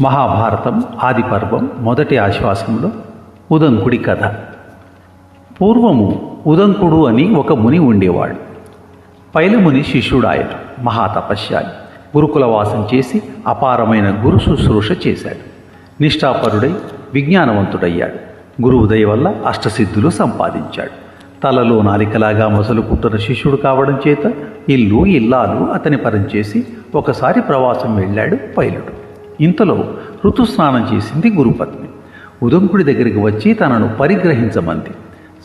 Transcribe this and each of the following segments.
మహాభారతం ఆది పర్వం మొదటి ఆశ్వాసంలో ఉదంకుడి కథ. పూర్వము ఉదంకుడు అని ఒక ముని ఉండేవాడు. పైలముని శిష్యుడాయన మహాతపస్యాలి గురుకుల వాసం చేసి అపారమైన గురు శుశ్రూష చేశాడు. నిష్ఠాపరుడై విజ్ఞానవంతుడయ్యాడు. గురువు దయ వల్ల అష్టసిద్ధులు సంపాదించాడు. తలలో నాలికలాగా మొసలుకుంటున్న శిష్యుడు కావడం చేత ఇల్లు ఇల్లాలు అతని పరం చేసి ఒకసారి ప్రవాసం వెళ్ళాడు పైలుడు. ఇంతలో ఋతుస్నానం చేసింది గురుపత్ని. ఉదంకుడి దగ్గరికి వచ్చి తనను పరిగ్రహించమంది.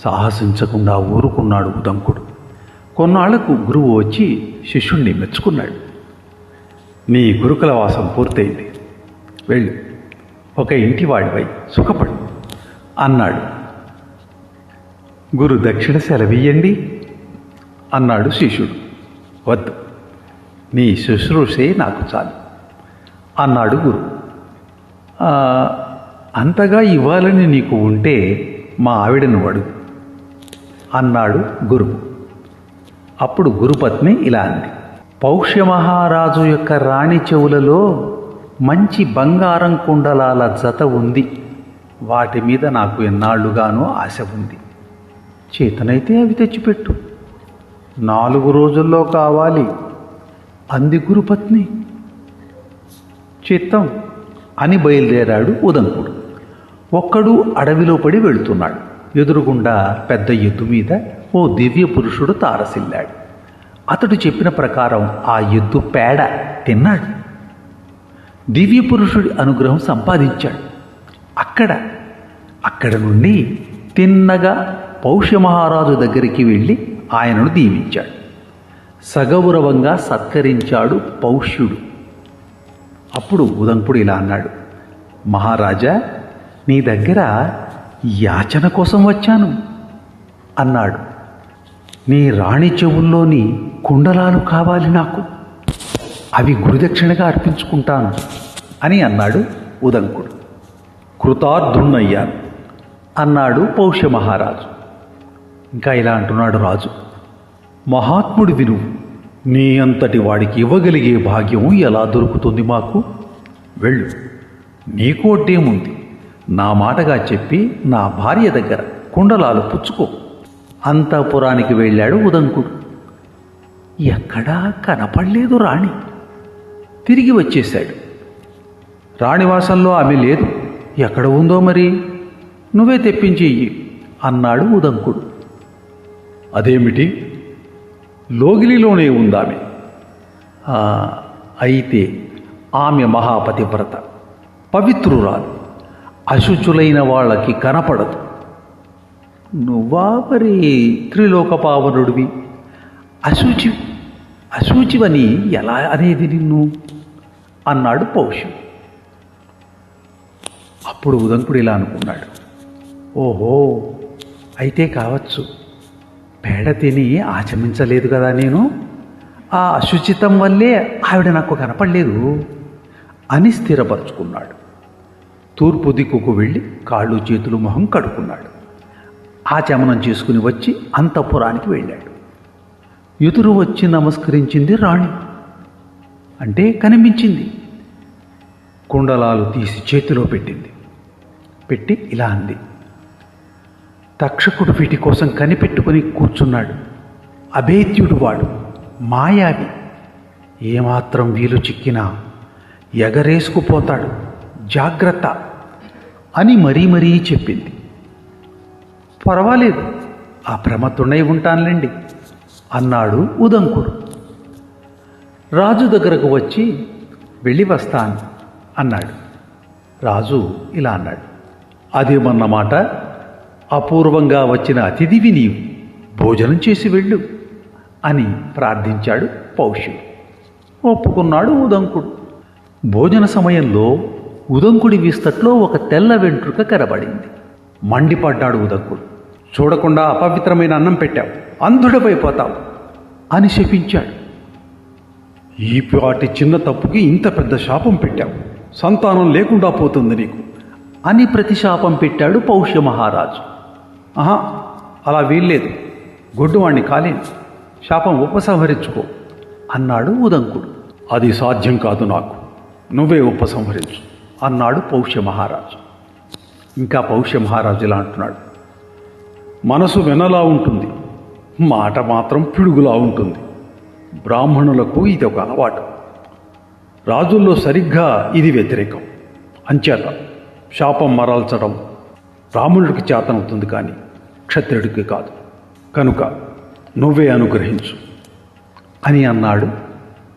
సాహసించకుండా ఊరుకున్నాడు ఉదంకుడు. కొన్నాళ్ళకు గురువు వచ్చి శిష్యుణ్ణి మెచ్చుకున్నాడు. నీ గురుకుల వాసం పూర్తయింది. వెళ్ళు. ఒక ఇంటివాడివై సుఖపడు అన్నాడు. గురు దక్షిణ సెలవీయండి అన్నాడు శిష్యుడు. వద్దు. నీ శుశ్రూషే నాకు చాలు. అన్నాడు గురు. అంతగా ఇవ్వాలని నీకు ఉంటే మా ఆవిడను అడుగు అన్నాడు గురువు అప్పుడు గురుపత్ని ఇలా అంది. పౌష్యమహారాజు యొక్క రాణి చెవులలో మంచి బంగారం కుండలాల జత ఉంది. వాటి మీద నాకు ఎన్నాళ్ళుగానో ఆశ ఉంది. చేతనైతే అవి తెచ్చిపెట్టు. నాలుగు రోజుల్లో కావాలి. అంది గురుపత్ని. చిత్తం. అని బయలుదేరాడు ఉదంకుడు. ఒక్కడు అడవిలో పడి వెళుతున్నాడు. ఎదురుగుండా పెద్ద ఎద్దు మీద ఓ దివ్య పురుషుడు తారసిల్లాడు. అతడు చెప్పిన ప్రకారం ఆ ఎద్దు పేడ తిన్నాడు. దివ్య పురుషుడి అనుగ్రహం సంపాదించాడు. అక్కడ అక్కడ నుండి తిన్నగా పౌష్యమహారాజు దగ్గరికి వెళ్ళి ఆయనను దీవించాడు. సగౌరవంగా సత్కరించాడు పౌష్యుడు. అప్పుడు ఉదంకుడు ఇలా అన్నాడు మహారాజా నీ దగ్గర యాచన కోసం వచ్చాను అన్నాడు. నీ రాణి చెవుల్లోని కుండలాలు కావాలి నాకు అవి గురుదక్షిణగా అర్పించుకుంటాను అని అన్నాడు ఉదంకుడు. కృతార్థుణ్ణయ్యాను అన్నాడు పౌష్య మహారాజు. ఇంకా ఇలా అంటున్నాడు రాజు మహాత్ముడి విను నీ అంతటి వాడికి ఇవ్వగలిగే భాగ్యం ఎలా దొరుకుతుంది మాకు? వెళ్ళు. నీకోటేముంది నా మాటగా చెప్పి నా భార్య దగ్గర కుండలాలు పుచ్చుకో. అంతఃపురానికి వెళ్ళాడు ఉదంకుడు. ఎక్కడా కనపడలేదు రాణి. తిరిగి వచ్చేశాడు. రాణివాసంలో ఆమె లేదు. ఎక్కడ ఉందో మరి? నువ్వే తెప్పించి అన్నాడు ఉదంకుడు. అదేమిటి? లోగిలిలోనే ఉందామె. అయితే ఆమె మహాపతివ్రత పవిత్రురాలు. అశుచులైన వాళ్ళకి కనపడదు. నువ్వా మరి త్రిలోక పావనుడివి అశుచి అశుచివని ఎలా అనేది నిన్ను? అన్నాడు పౌష్యం. అప్పుడు ఉదంకుడు ఇలా అనుకున్నాడు. ఓహో అయితే కావచ్చు. పేడ తిని ఆచమించలేదు కదా నేను? ఆ అశుచితం వల్లే ఆవిడ నాకు కనపడలేదు అని స్థిరపరుచుకున్నాడు. తూర్పు దిక్కుకు వెళ్ళి కాళ్ళు చేతులు మొహం కడుక్కున్నాడు. ఆచమనం చేసుకుని వచ్చి అంతఃపురానికి వెళ్ళాడు. ఎదురు వచ్చి నమస్కరించింది రాణి. అంటే కనిపించింది. కుండలాలు తీసి చేతిలో పెట్టింది. పెట్టి ఇలా అంది. తక్షకుడు వీటి కోసం కనిపెట్టుకుని కూర్చున్నాడు. అభేద్యుడు వాడు మాయావి. ఏమాత్రం వీలు చిక్కినా ఎగరేసుకుపోతాడు జాగ్రత్త అని మరీ మరీ చెప్పింది. పర్వాలేదు ఆ ప్రమత్తుడై ఉంటానులేండి అన్నాడు ఉదంకుడు. రాజు దగ్గరకు వచ్చి వెళ్ళి వస్తాను అన్నాడు. రాజు ఇలా అన్నాడు. అదేమన్నమాట? అపూర్వంగా వచ్చిన అతిథివి నీవు భోజనం చేసి వెళ్ళు అని ప్రార్థించాడు పౌష్యుడు. ఒప్పుకున్నాడు ఉదంకుడు. భోజన సమయంలో ఉదంకుడి విస్తట్లో ఒక తెల్ల వెంట్రుక కనబడింది. మండిపడ్డాడు ఉదంకుడు. చూడకుండా అపవిత్రమైన అన్నం పెట్టావు. అంధుడమైపోతావు అని శపించాడు. ఈ పాటి చిన్న తప్పుకి ఇంత పెద్ద శాపం పెట్టావు. సంతానం లేకుండా పోతుంది నీకు అని ప్రతిశాపం పెట్టాడు పౌష్య మహారాజు. ఆహా అలా వీల్లేదు. గొడ్డువాణ్ణి కాలే శాపం ఉపసంహరించుకో అన్నాడు ఉదంకుడు. అది సాధ్యం కాదు నాకు. నువ్వే ఉపసంహరించు అన్నాడు పౌష్య మహారాజు. ఇంకా పౌష్య మహారాజు ఇలా అంటున్నాడు. మనసు వెనలా ఉంటుంది. మాట మాత్రం పిడుగులా ఉంటుంది. బ్రాహ్మణులకు ఇది ఒక అలవాటు. రాజుల్లో సరిగ్గా ఇది వ్యతిరేకం. అంచేత శాపం మరల్చడం రాముడికి చేతనవుతుంది కానీ క్షత్రుడికి కాదు. కనుక నువ్వే అనుగ్రహించు అని అన్నాడు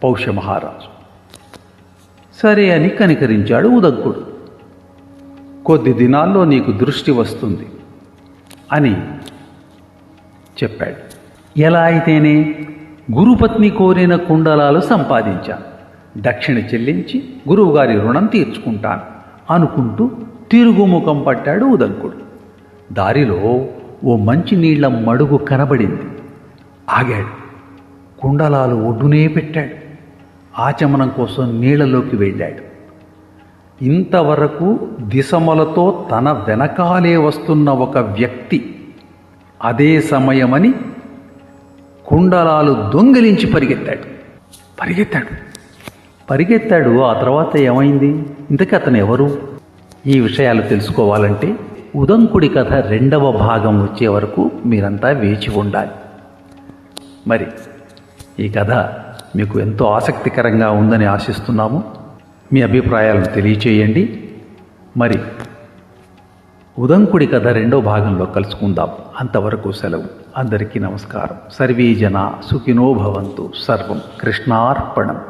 పౌష్య మహారాజు సరే అని కనికరించాడు ఉదగ్గుడు. కొద్ది దినాల్లో నీకు దృష్టి వస్తుంది అని చెప్పాడు. ఎలా అయితేనే గురుపత్ని కోరిన కుండలాలు సంపాదించాను. దక్షిణ చెల్లించి గురువుగారి రుణం తీర్చుకుంటాను అనుకుంటూ తిరుగుముఖం పట్టాడు ఉదంకుడు. దారిలో ఓ మంచినీళ్ళ మడుగు కనబడింది. ఆగాడు. కుండలాలు ఒడ్డునే పెట్టాడు. ఆచమనం కోసం నీళ్ళలోకి వెళ్ళాడు. ఇంతవరకు దిశమలతో తన వెనకాలే వస్తున్న ఒక వ్యక్తి అదే సమయమని కుండలాలు దొంగిలించి పరిగెత్తాడు. పరిగెత్తాడు. పరిగెత్తాడు. ఆ తర్వాత ఏమైంది? ఇంతకీ అతను ఎవరు? ఈ విషయాలు తెలుసుకోవాలంటే ఉదంకుడి కథ రెండవ భాగం వచ్చే వరకు మీరంతా వేచి ఉండాలి. మరి ఈ కథ మీకు ఎంతో ఆసక్తికరంగా ఉందని ఆశిస్తున్నాము. మీ అభిప్రాయాలను తెలియచేయండి. మరి ఉదంకుడి కథ రెండో భాగంలో కలుసుకుందాం. అంతవరకు సెలవు. అందరికీ నమస్కారం. సర్వీజన జన సుఖినో భవంతు. సర్వం కృష్ణార్పణం.